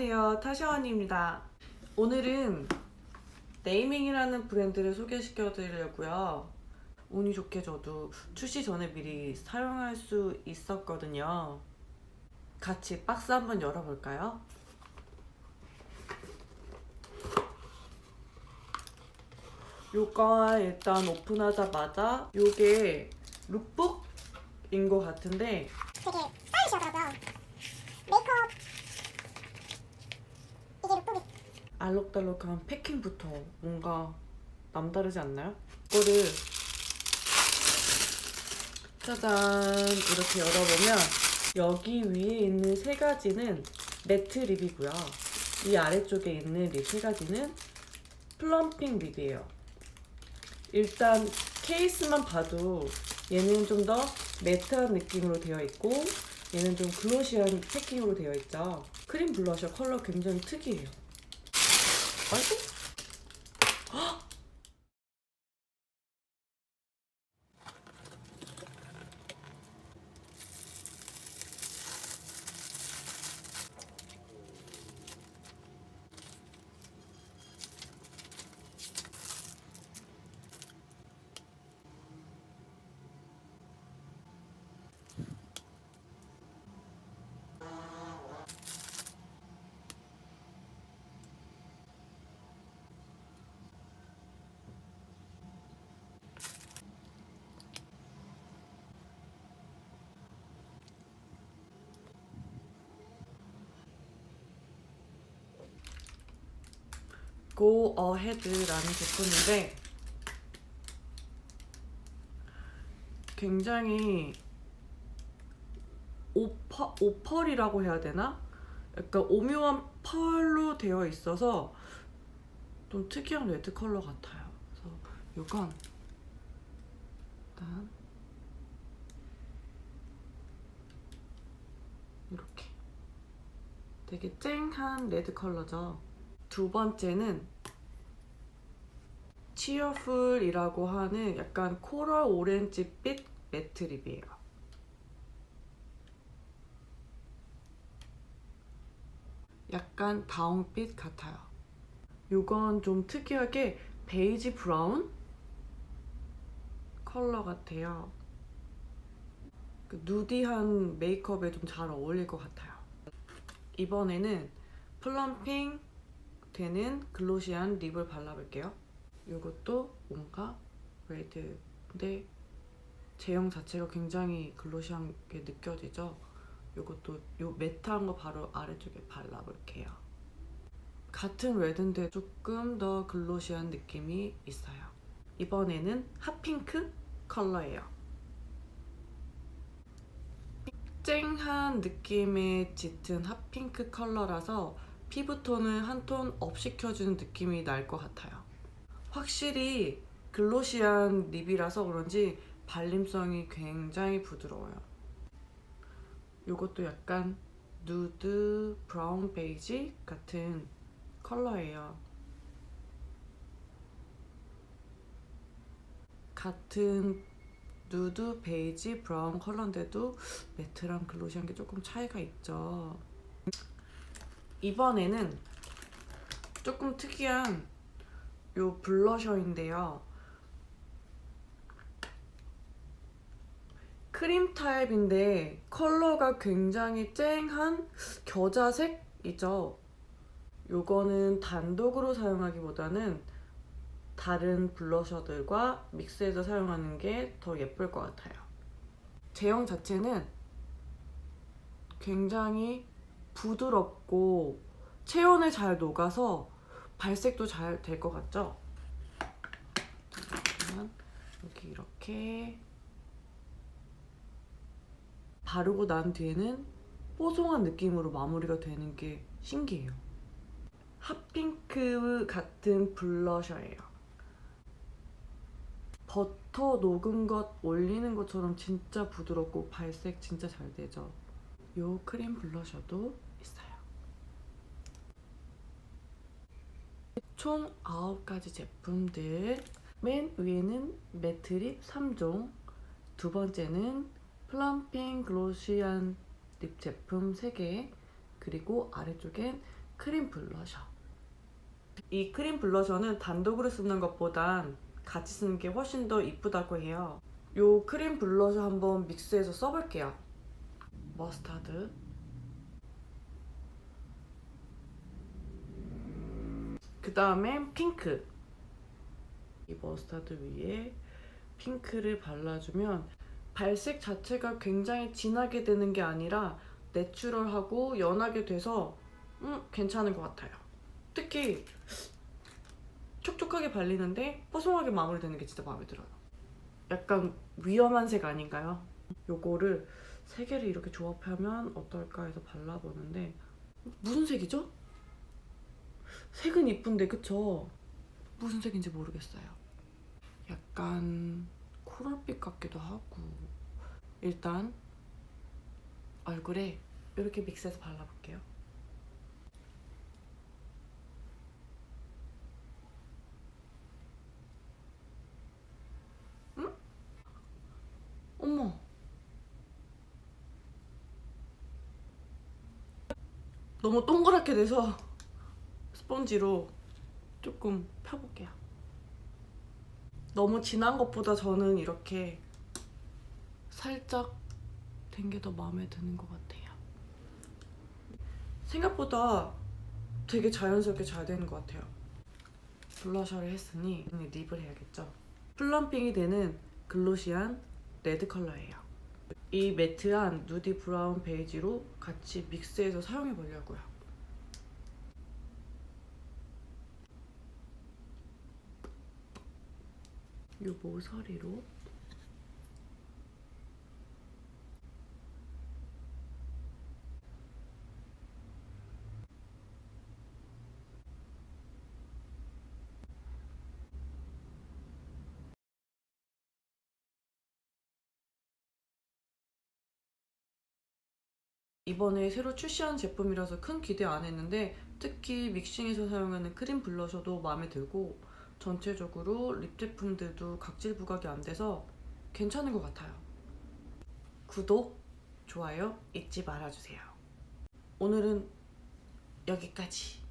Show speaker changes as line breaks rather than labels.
안녕하세요. 타샤원입니다. 오늘은 네이밍이라는 브랜드를 소개시켜 드리려고요. 운이 좋게 저도 출시 전에 미리 사용할 수 있었거든요. 같이 박스 한번 열어볼까요? 요거 일단 오픈하자마자 요게 룩북인 것 같은데
되게 스타일리시하더라고요. 메이크업 이게 룩북이
알록달록한 패킹부터 뭔가 남다르지 않나요? 이거를 짜잔 이렇게 열어보면 여기 위에 있는 세 가지는 매트 립이고요. 이 아래쪽에 있는 립 세 가지는 플럼핑 립이에요. 일단 케이스만 봐도 얘는 좀 더 매트한 느낌으로 되어 있고 얘는 좀 글로시한 패킹으로 되어 있죠. 크림 블러셔 컬러 굉장히 특이해요. 아 Go Ahead라는 제품인데 굉장히 오퍼, 오펄이라고 해야 되나? 약간 오묘한 펄로 되어 있어서 좀 특이한 레드 컬러 같아요. 그래서 이건 일단 이렇게 되게 쨍한 레드 컬러죠. 두 번째는 치어풀이라고 하는 약간 코럴 오렌지빛 매트 립이에요. 약간 다운빛 같아요. 이건 좀 특이하게 베이지 브라운 컬러 같아요. 그 누디한 메이크업에 좀 잘 어울릴 것 같아요. 이번에는 플럼핑 되는 글로시한 립을 발라볼게요. 이것도 뭔가 레드인데 제형 자체가 굉장히 글로시한 게 느껴지죠? 이것도 요 매트한 거 바로 아래쪽에 발라볼게요. 같은 레드인데 조금 더 글로시한 느낌이 있어요. 이번에는 핫핑크 컬러예요. 쨍한 느낌의 짙은 핫핑크 컬러라서 피부톤을 한 톤 업 시켜주는 느낌이 날 것 같아요. 확실히 글로시한 립이라서 그런지 발림성이 굉장히 부드러워요. 이것도 약간 누드 브라운 베이지 같은 컬러예요. 같은 누드 베이지 브라운 컬러인데도 매트랑 글로시한 게 조금 차이가 있죠. 이번에는 조금 특이한 요 블러셔인데요. 크림 타입인데 컬러가 굉장히 쨍한 겨자색이죠. 요거는 단독으로 사용하기보다는 다른 블러셔들과 믹스해서 사용하는 게 더 예쁠 것 같아요. 제형 자체는 굉장히 부드럽고 체온에 잘 녹아서 발색도 잘 될 것 같죠? 여기 이렇게 바르고 난 뒤에는 뽀송한 느낌으로 마무리가 되는 게 신기해요. 핫핑크 같은 블러셔예요. 버터 녹은 것 올리는 것처럼 진짜 부드럽고 발색 진짜 잘 되죠. 요 크림 블러셔도 있어요. 총 9가지 제품들 맨 위에는 매트립 3종 두 번째는 플럼핑 글로시한 립 제품 3개 그리고 아래쪽엔 크림 블러셔. 이 크림 블러셔는 단독으로 쓰는 것보단 같이 쓰는 게 훨씬 더 이쁘다고 해요. 요 크림 블러셔 한번 믹스해서 써볼게요. 머스타드. 그 다음에 핑크. 이 머스타드 위에 핑크를 발라주면 발색 자체가 굉장히 진하게 되는 게 아니라 내추럴하고 연하게 돼서 음, 괜찮은 것 같아요. 특히 촉촉하게 발리는데 뽀송하게 마무리되는 게 진짜 마음에 들어요. 약간 위험한 색 아닌가요? 요거를 세 개를 이렇게 조합하면 어떨까 해서 발라보는데 무슨 색이죠? 색은 이쁜데 그쵸? 무슨 색인지 모르겠어요. 약간 코랄빛 같기도 하고 일단 얼굴에 이렇게 믹스해서 발라볼게요. 응? 어머. 너무 동그랗게 돼서 스펀지로 조금 펴볼게요. 너무 진한 것보다 저는 이렇게 살짝 된 게 더 마음에 드는 것 같아요. 생각보다 되게 자연스럽게 잘 되는 것 같아요. 블러셔를 했으니 립을 해야겠죠. 플럼핑이 되는 글로시한 레드 컬러예요. 이 매트한 누디 브라운 베이지로 같이 믹스해서 사용해 보려고요. 요 모서리로 이번에 새로 출시한 제품이라서 큰 기대 안 했는데 특히 믹싱에서 사용하는 크림 블러셔도 마음에 들고 전체적으로 립 제품들도 각질 부각이 안 돼서 괜찮은 것 같아요. 구독, 좋아요 잊지 말아주세요. 오늘은 여기까지.